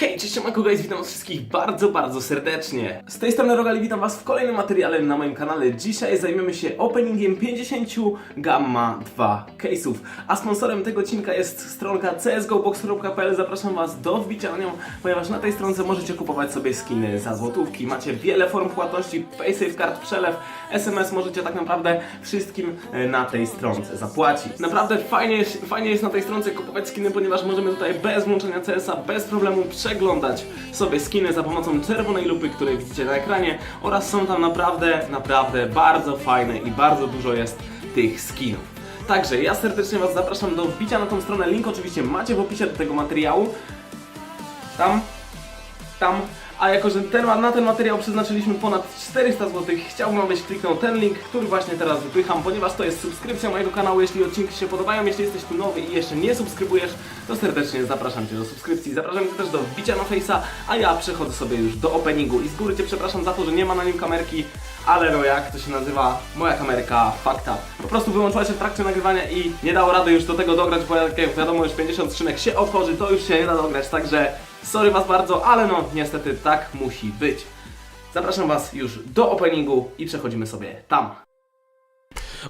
Hej, cześć, siemanko guys, witam was wszystkich bardzo, bardzo serdecznie. Z tej strony Rogali, witam was w kolejnym materiale na moim kanale. Dzisiaj zajmiemy się openingiem 50 Gamma 2 case'ów, a sponsorem tego odcinka jest stronka csgobox.pl. Zapraszam was do wbicia na nią, ponieważ na tej stronce możecie kupować sobie skiny za złotówki. Macie wiele form płatności, PaySafeCard, przelew, SMS, możecie tak naprawdę wszystkim e, na tej stronce zapłacić. Naprawdę fajnie, fajnie jest na tej stronce kupować skiny, ponieważ możemy tutaj bez włączenia CS-a, bez problemu przeglądać sobie skiny za pomocą czerwonej lupy, której widzicie na ekranie oraz są tam naprawdę, naprawdę bardzo fajne i bardzo dużo jest tych skinów. Także ja serdecznie Was zapraszam do wbicia na tą stronę, link oczywiście macie w opisie do tego materiału. Tam, tam. A jako, że ten, na ten materiał przeznaczyliśmy ponad 400 zł, chciałbym, abyś kliknął ten link, który właśnie teraz wypycham, ponieważ to jest subskrypcja mojego kanału. Jeśli odcinki Ci się podobają, jeśli jesteś tu nowy i jeszcze nie subskrybujesz, to serdecznie zapraszam Cię do subskrypcji. Zapraszam Cię też do wbicia na Face'a, a ja przechodzę sobie już do openingu. I z góry Cię przepraszam za to, że nie ma na nim kamerki, ale no jak to się nazywa, moja kamerka fakta. Po prostu wyłączyła się w trakcie nagrywania i nie dało rady już do tego dograć, bo jak wiadomo już 50 skrzynek się otworzy, to już się nie da dograć, także sorry Was bardzo, ale no niestety tak musi być. Zapraszam Was już do openingu i przechodzimy sobie tam.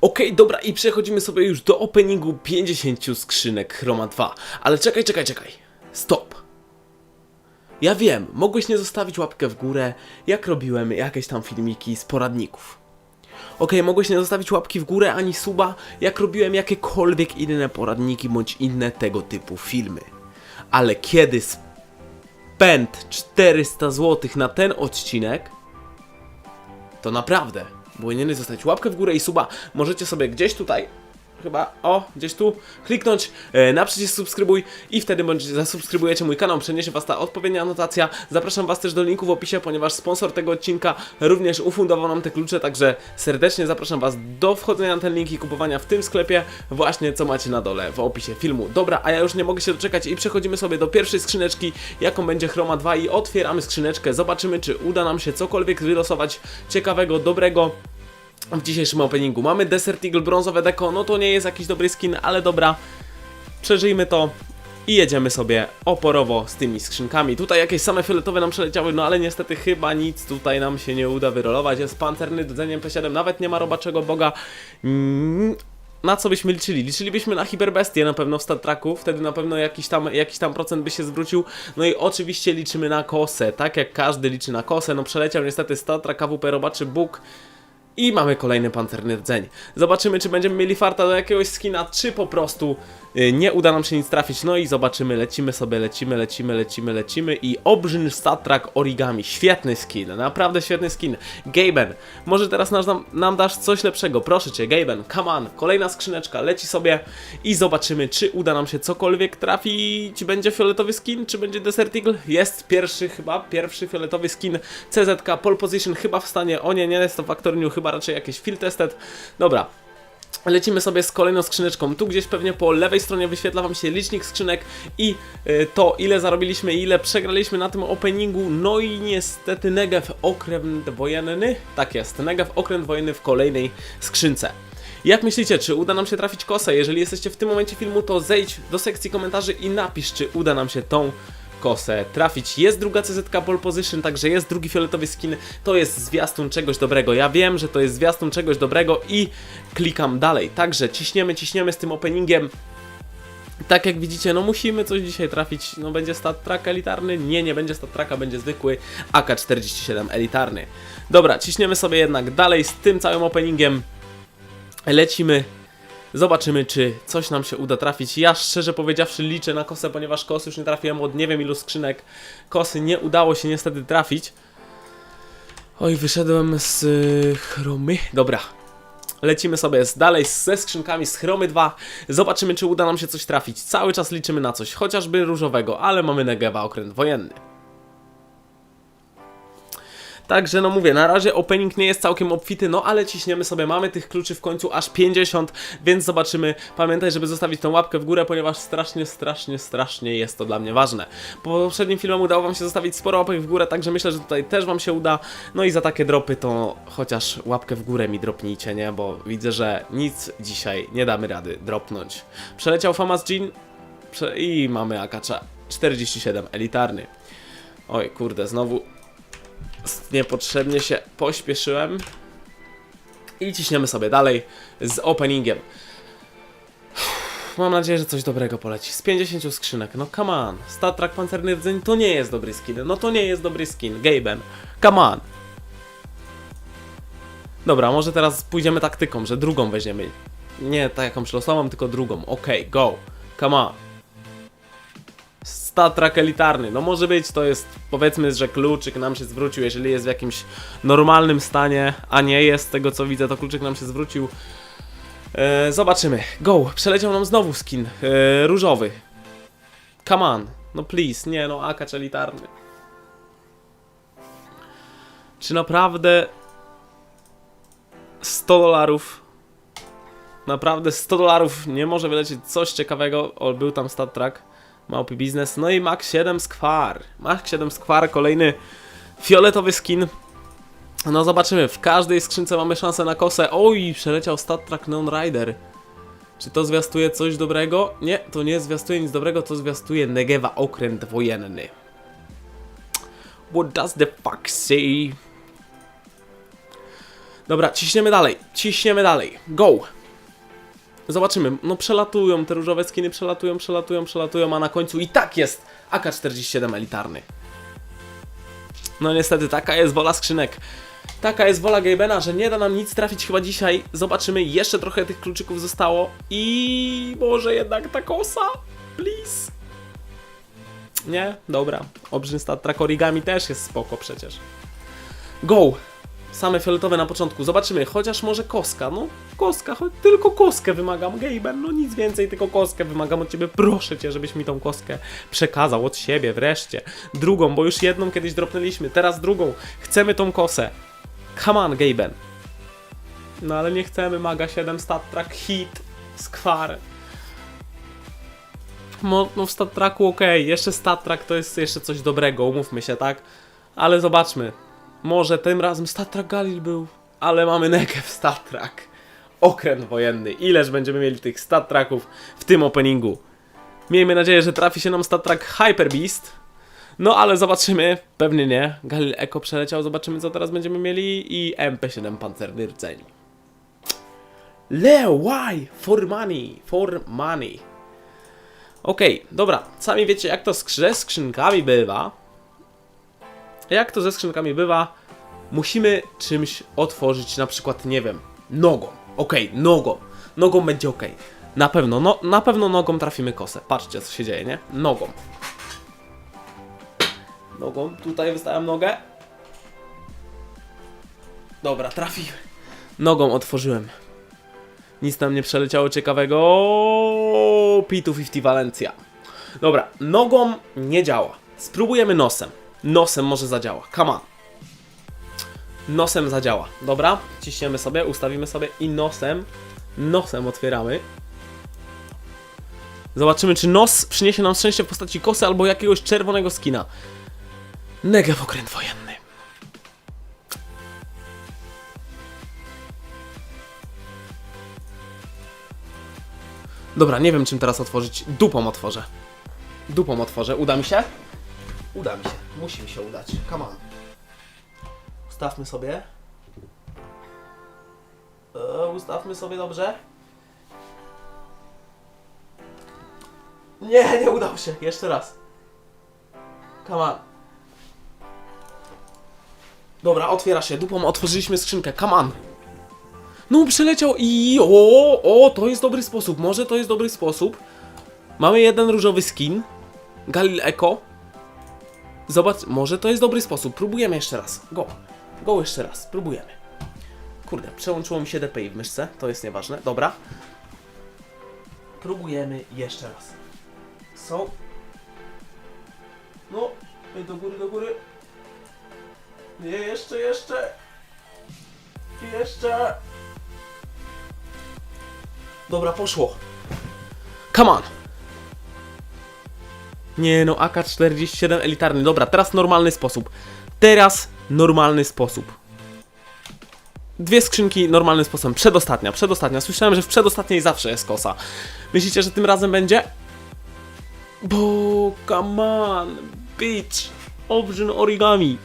Okej, dobra i przechodzimy sobie już do openingu 50 skrzynek Chroma 2. Ale czekaj, czekaj, czekaj. Stop. Ja wiem, mogłeś nie zostawić łapkę w górę, jak robiłem jakieś tam filmiki z poradników. Okej, mogłeś nie zostawić łapki w górę ani suba, jak robiłem jakiekolwiek inne poradniki bądź inne tego typu filmy. Ale kiedy spęd 400 zł na ten odcinek, to naprawdę powinieneś zostawić łapkę w górę i suba. Możecie sobie gdzieś tutaj, chyba, o, gdzieś tu, kliknąć e, na przycisk subskrybuj i wtedy bądź zasubskrybujecie mój kanał, przeniesie Was ta odpowiednia anotacja. Zapraszam Was też do linku w opisie, ponieważ sponsor tego odcinka również ufundował nam te klucze, także serdecznie zapraszam Was do wchodzenia na ten link i kupowania w tym sklepie, właśnie co macie na dole w opisie filmu. Dobra, a ja już nie mogę się doczekać i przechodzimy sobie do pierwszej skrzyneczki, jaką będzie Chroma 2 i otwieramy skrzyneczkę, zobaczymy czy uda nam się cokolwiek wylosować ciekawego, dobrego w dzisiejszym openingu. Mamy Desert Eagle brązowe deko, no to nie jest jakiś dobry skin, ale dobra, przeżyjmy to i jedziemy sobie oporowo z tymi skrzynkami. Tutaj jakieś same fioletowe nam przeleciały, no ale niestety chyba nic tutaj nam się nie uda wyrolować. Jest pancerny rdzeniem P7, nawet nie ma robaczego boga. Mm, na co byśmy liczyli? Liczylibyśmy na hiperbestię na pewno w Star Treku, wtedy na pewno jakiś tam, jakiś tam procent by się zwrócił. No i oczywiście liczymy na kosę, tak jak każdy liczy na kosę. No przeleciał niestety Star Trek AWP robaczy Bóg. I mamy kolejny pancerny rdzeń. Zobaczymy, czy będziemy mieli farta do jakiegoś skina, czy po prostu y, nie uda nam się nic trafić. No i zobaczymy, lecimy sobie, lecimy, lecimy, lecimy, lecimy i Obrzyn Statrak Origami. Świetny skin, naprawdę świetny skin. Gaben, może teraz nam, nam dasz coś lepszego, proszę cię, Gaben, come on. Kolejna skrzyneczka leci sobie i zobaczymy, czy uda nam się cokolwiek trafić. Będzie fioletowy skin, czy będzie Desert Eagle? Jest pierwszy chyba, pierwszy fioletowy skin CZK, pole position chyba w stanie, o nie, nie jest to Factor New, chyba raczej jakieś field tested. Dobra, Lecimy sobie z kolejną skrzyneczką. Tu gdzieś pewnie po lewej stronie wyświetla Wam się licznik skrzynek i y, to ile zarobiliśmy i ile przegraliśmy na tym openingu. No i niestety Negev okręt wojenny. Tak jest, Negev okręt wojenny w kolejnej skrzynce. Jak myślicie, czy uda nam się trafić kosę? Jeżeli jesteście w tym momencie filmu, to zejdź do sekcji komentarzy i napisz, czy uda nam się tą kosę trafić. Jest druga CZK pole position, także jest drugi fioletowy skin. To jest zwiastun czegoś dobrego. Ja wiem, że to jest zwiastun czegoś dobrego i klikam dalej. Także ciśniemy, ciśniemy z tym openingiem. Tak jak widzicie, no musimy coś dzisiaj trafić. No będzie stat track elitarny? Nie, nie będzie stat tracka, będzie zwykły AK-47 elitarny. Dobra, ciśniemy sobie jednak dalej z tym całym openingiem. Lecimy Zobaczymy, czy coś nam się uda trafić. Ja szczerze powiedziawszy liczę na kosę, ponieważ kosy już nie trafiłem od nie wiem ilu skrzynek. Kosy nie udało się niestety trafić. Oj, wyszedłem z y, chromy. Dobra. Lecimy sobie dalej ze skrzynkami z chromy 2. Zobaczymy, czy uda nam się coś trafić. Cały czas liczymy na coś, chociażby różowego, ale mamy Negewa okręt wojenny. Także no mówię, na razie opening nie jest całkiem obfity, no ale ciśniemy sobie, mamy tych kluczy w końcu aż 50, więc zobaczymy. Pamiętaj, żeby zostawić tą łapkę w górę, ponieważ strasznie, strasznie, strasznie jest to dla mnie ważne. Po poprzednim filmem udało wam się zostawić sporo łapek w górę, także myślę, że tutaj też wam się uda. No i za takie dropy to chociaż łapkę w górę mi dropnijcie, nie? Bo widzę, że nic dzisiaj nie damy rady dropnąć. Przeleciał Famas Jean, I mamy akacza. 47 elitarny. Oj, kurde, znowu niepotrzebnie się pośpieszyłem. I ciśniemy sobie dalej z openingiem. Mam nadzieję, że coś dobrego poleci. Z 50 skrzynek, no come on. Star Trek Pancerny Rdzeń to nie jest dobry skin. No to nie jest dobry skin. Gaben, come on. Dobra, może teraz pójdziemy taktyką, że drugą weźmiemy. Nie tak jakąś losową, tylko drugą. Okej, go. Come on. Statrak elitarny. No może być, to jest powiedzmy, że kluczyk nam się zwrócił, jeżeli jest w jakimś normalnym stanie, a nie jest, z tego co widzę, to kluczyk nam się zwrócił. E, zobaczymy. Go, przeleciał nam znowu skin e, różowy. Come on. No please, nie no, akacz elitarny. Czy naprawdę 100 dolarów Naprawdę 100 dolarów nie może wylecieć coś ciekawego. O, był tam stat track, małpy biznes. No i Max 7 Square. Max 7 Square, kolejny fioletowy skin. No zobaczymy, w każdej skrzynce mamy szansę na kosę. Oj, przeleciał stat track Neon Rider. Czy to zwiastuje coś dobrego? Nie, to nie zwiastuje nic dobrego, to zwiastuje Negewa okręt wojenny. What does the fuck say? Dobra, ciśniemy dalej, ciśniemy dalej. Go! Zobaczymy, no przelatują, te różowe skiny przelatują, przelatują, przelatują, a na końcu i tak jest AK-47 elitarny. No niestety, taka jest wola skrzynek. Taka jest wola Gabena, że nie da nam nic trafić chyba dzisiaj. Zobaczymy, jeszcze trochę tych kluczyków zostało i może jednak ta kosa? Please. Nie? Dobra. Obrzyn stat track origami też jest spoko przecież. Go! Same fioletowe na początku. Zobaczymy, chociaż może koska. No, koska, choć tylko koskę wymagam, Gaben. No nic więcej, tylko koskę wymagam od ciebie. Proszę cię, żebyś mi tą koskę przekazał od siebie wreszcie. Drugą, bo już jedną kiedyś dropnęliśmy, teraz drugą. Chcemy tą kosę. Come on, Gaben. No ale nie chcemy Maga 7 Stat Track Hit Square. Mo, no w Stat Tracku okej, jeszcze Stat Track to jest jeszcze coś dobrego, umówmy się, tak? Ale zobaczmy. Może tym razem Star Trek Galil był, ale mamy Negev Star Trek. Okręt wojenny. Ileż będziemy mieli tych Star Treków w tym openingu. Miejmy nadzieję, że trafi się nam Star Trek Hyper Beast. No ale zobaczymy. Pewnie nie. Galil Echo przeleciał. Zobaczymy co teraz będziemy mieli. I MP7 Pancerny Rdzeń. Leo, why? For money. For money. Okej, dobra. Sami wiecie jak to z skrzynkami bywa. Jak to ze skrzynkami bywa, musimy czymś otworzyć, na przykład, nie wiem, nogą. Okej, nogą. Nogą będzie ok. Na pewno, no, na pewno nogą trafimy kosę. Patrzcie, co się dzieje, nie? Nogą. Nogą, tutaj wystawiam nogę. Dobra, trafiłem. Nogą otworzyłem. Nic tam nie przeleciało ciekawego. P250 Valencia. Dobra, nogą nie działa. Spróbujemy nosem. Nosem może zadziała. Come on. Nosem zadziała. Dobra, ciśniemy sobie, ustawimy sobie i nosem, nosem otwieramy. Zobaczymy, czy nos przyniesie nam szczęście w postaci kosy albo jakiegoś czerwonego skina. Negev okręt wojenny. Dobra, nie wiem czym teraz otworzyć. Dupą otworzę. Dupą otworzę. Uda mi się? Uda mi się. Musi mi się udać. Come on. Ustawmy sobie. E, ustawmy sobie dobrze. Nie, nie udało się. Jeszcze raz. Come on. Dobra, otwiera się. Dupą otworzyliśmy skrzynkę. Come on. No, przeleciał i o, o, to jest dobry sposób. Może to jest dobry sposób. Mamy jeden różowy skin. Galil Echo. Zobacz, może to jest dobry sposób. Próbujemy jeszcze raz. Go. Go jeszcze raz. Próbujemy. Kurde, przełączyło mi się DPI w myszce. To jest nieważne. Dobra. Próbujemy jeszcze raz. Są. No. Do góry, do góry. Nie, jeszcze, jeszcze. Jeszcze. Dobra, poszło. Come on. Nie no, AK-47 elitarny. Dobra, teraz normalny sposób. Teraz normalny sposób. Dwie skrzynki normalnym sposobem. Przedostatnia, przedostatnia. Słyszałem, że w przedostatniej zawsze jest kosa. Myślicie, że tym razem będzie? Bo, come on, bitch, obrzyn origami.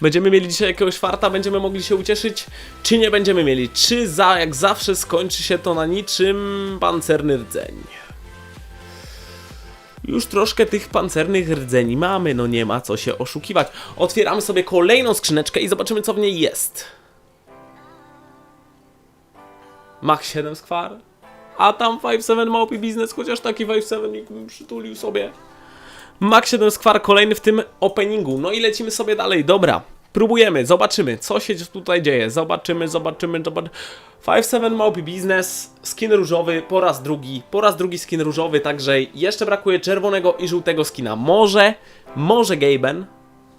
Będziemy mieli dzisiaj jakiegoś farta, będziemy mogli się ucieszyć, czy nie będziemy mieli? Czy za, jak zawsze skończy się to na niczym pancerny rdzeń? Już troszkę tych pancernych rdzeni mamy, no nie ma co się oszukiwać. Otwieramy sobie kolejną skrzyneczkę i zobaczymy co w niej jest. Mach 7 skwar? A tam 5-7 małpi biznes, chociaż taki 5-7 nikt bym przytulił sobie. Max 7 skwar kolejny w tym openingu. No i lecimy sobie dalej. Dobra, próbujemy, zobaczymy, co się tutaj dzieje. Zobaczymy, zobaczymy, zobaczymy. 5-7 małpi biznes, skin różowy po raz drugi, po raz drugi skin różowy, także jeszcze brakuje czerwonego i żółtego skina. Może, może Gaben,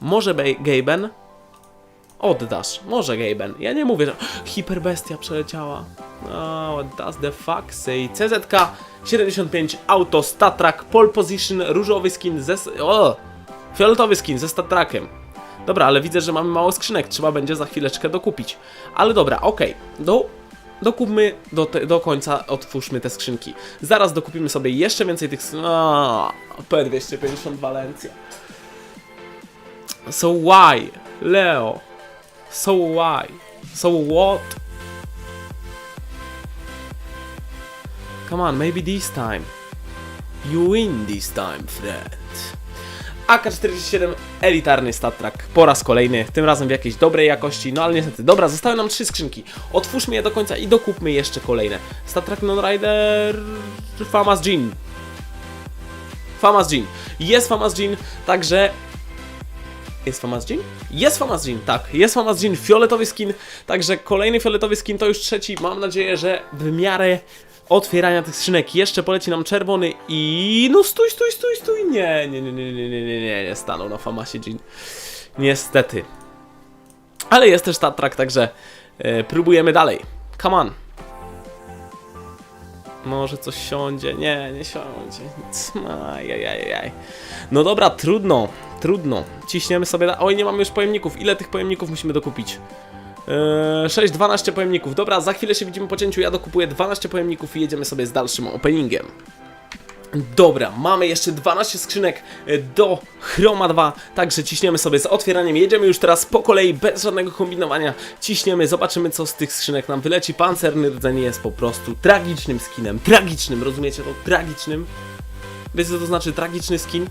może Be- Gaben, oddasz, może Gaben. Ja nie mówię, że hiperbestia przeleciała. Oh, what does the fuck say? CZK 75 Auto Statrak Pole Position różowy skin ze... O! Fioletowy skin ze Statrakiem. Dobra, ale widzę, że mamy mało skrzynek, trzeba będzie za chwileczkę dokupić. Ale dobra, okej. Do, dokupmy do, te, do końca, otwórzmy te skrzynki. Zaraz dokupimy sobie jeszcze więcej tych... skrzyn- A, P250 Walencja. So why? Leo. So why? So what? Come on, maybe this time. You win this time, friend. AK-47 elitarny statrak po raz kolejny, tym razem w jakiejś dobrej jakości, no ale niestety, dobra, zostały nam trzy skrzynki. Otwórzmy je do końca i dokupmy jeszcze kolejne. Statrak Non-Rider... Famas Jean. Famas Jean. Jest Famas Jean, także jest Famas Jean? Jest Famas Jean, tak, jest Famas Jean, fioletowy skin, także kolejny fioletowy skin to już trzeci, mam nadzieję, że w miarę otwierania tych skrzynek jeszcze poleci nam czerwony i... no stój, stój, stój, stój, nie, nie, nie, nie, nie, nie, nie, nie, nie stanął na Famasie Jean, niestety. Ale jest też Tatrak, także e, próbujemy dalej, come on. Może coś siądzie, nie, nie siądzie, nic, ajajajaj. No dobra, trudno, trudno. Ciśniemy sobie. Oj, nie mamy już pojemników. Ile tych pojemników musimy dokupić? Eee, 6, 12 pojemników. Dobra, za chwilę się widzimy po cięciu. Ja dokupuję 12 pojemników i jedziemy sobie z dalszym openingiem. Dobra, mamy jeszcze 12 skrzynek e, do Chroma 2, także ciśniemy sobie z otwieraniem. Jedziemy już teraz po kolei, bez żadnego kombinowania. Ciśniemy, zobaczymy co z tych skrzynek nam wyleci. Pancerny rdzeń jest po prostu tragicznym skinem. Tragicznym, rozumiecie to? Tragicznym. Wiecie co to znaczy tragiczny skin?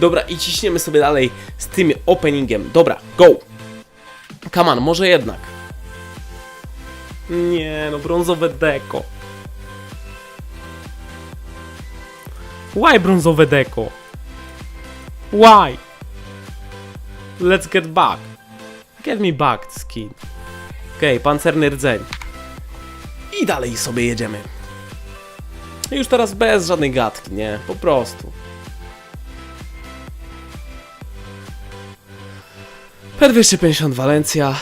Dobra, i ciśniemy sobie dalej z tym openingiem. Dobra, go! Come on, może jednak. Nie, no brązowe deko. Why brązowe deko? Why? Let's get back. Get me back, skin. Okej, okay, pancerny rdzeń. I dalej sobie jedziemy. Już teraz bez żadnej gadki, nie? Po prostu. P250 Walencja.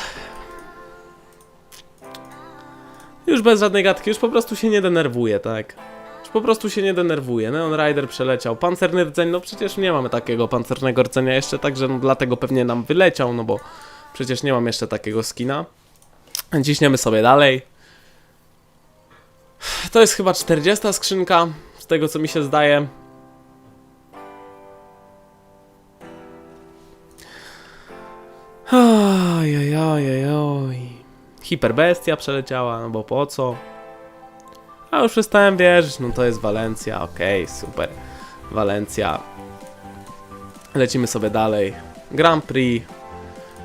Już bez żadnej gadki, już po prostu się nie denerwuję, tak? Już po prostu się nie denerwuję. Neon Rider przeleciał. Pancerny rdzeń, no przecież nie mamy takiego pancernego rdzenia jeszcze, także no dlatego pewnie nam wyleciał, no bo przecież nie mam jeszcze takiego skina. Ciśniemy sobie dalej. To jest chyba 40 skrzynka, z tego co mi się zdaje. Hiperbestia przeleciała, no bo po co? A już przestałem wierzyć, no to jest Walencja, okej, super. Walencja. Lecimy sobie dalej. Grand Prix.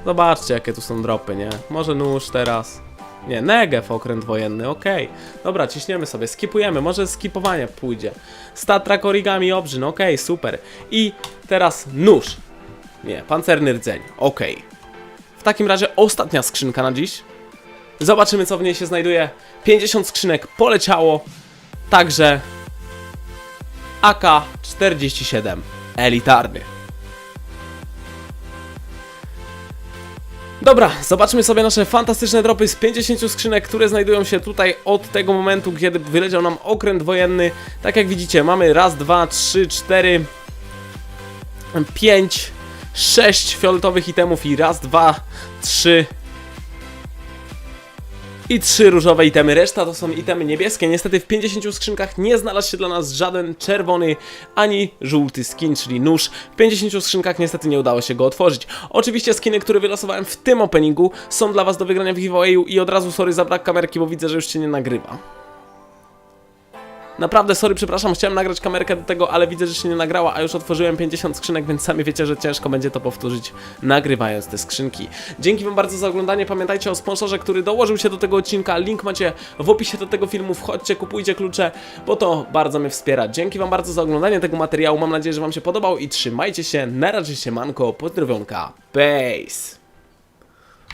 Zobaczcie, jakie tu są dropy, nie? Może nóż teraz. Nie, Negev okręt wojenny, okej. Dobra, ciśniemy sobie, skipujemy, może skipowanie pójdzie. Statrak origami obrzyn, okej, super. I teraz nóż. Nie, pancerny rdzeń, okej. W takim razie ostatnia skrzynka na dziś. Zobaczymy co w niej się znajduje. 50 skrzynek poleciało. Także AK-47 elitarny. Dobra, zobaczmy sobie nasze fantastyczne dropy z 50 skrzynek, które znajdują się tutaj od tego momentu, kiedy wyleciał nam okręt wojenny. Tak jak widzicie, mamy raz, dwa, trzy, cztery, pięć, sześć fioletowych itemów i raz, dwa, trzy i trzy różowe itemy. Reszta to są itemy niebieskie. Niestety w 50 skrzynkach nie znalazł się dla nas żaden czerwony ani żółty skin, czyli nóż. W 50 skrzynkach niestety nie udało się go otworzyć. Oczywiście skiny, które wylosowałem w tym openingu są dla was do wygrania w giveawayu i od razu sorry za brak kamerki, bo widzę, że już się nie nagrywa. Naprawdę, sorry, przepraszam, chciałem nagrać kamerkę do tego, ale widzę, że się nie nagrała, a już otworzyłem 50 skrzynek, więc sami wiecie, że ciężko będzie to powtórzyć, nagrywając te skrzynki. Dzięki wam bardzo za oglądanie, pamiętajcie o sponsorze, który dołożył się do tego odcinka, link macie w opisie do tego filmu, wchodźcie, kupujcie klucze, bo to bardzo mnie wspiera. Dzięki wam bardzo za oglądanie tego materiału, mam nadzieję, że wam się podobał i trzymajcie się, na razie się manko, pozdrowionka, peace!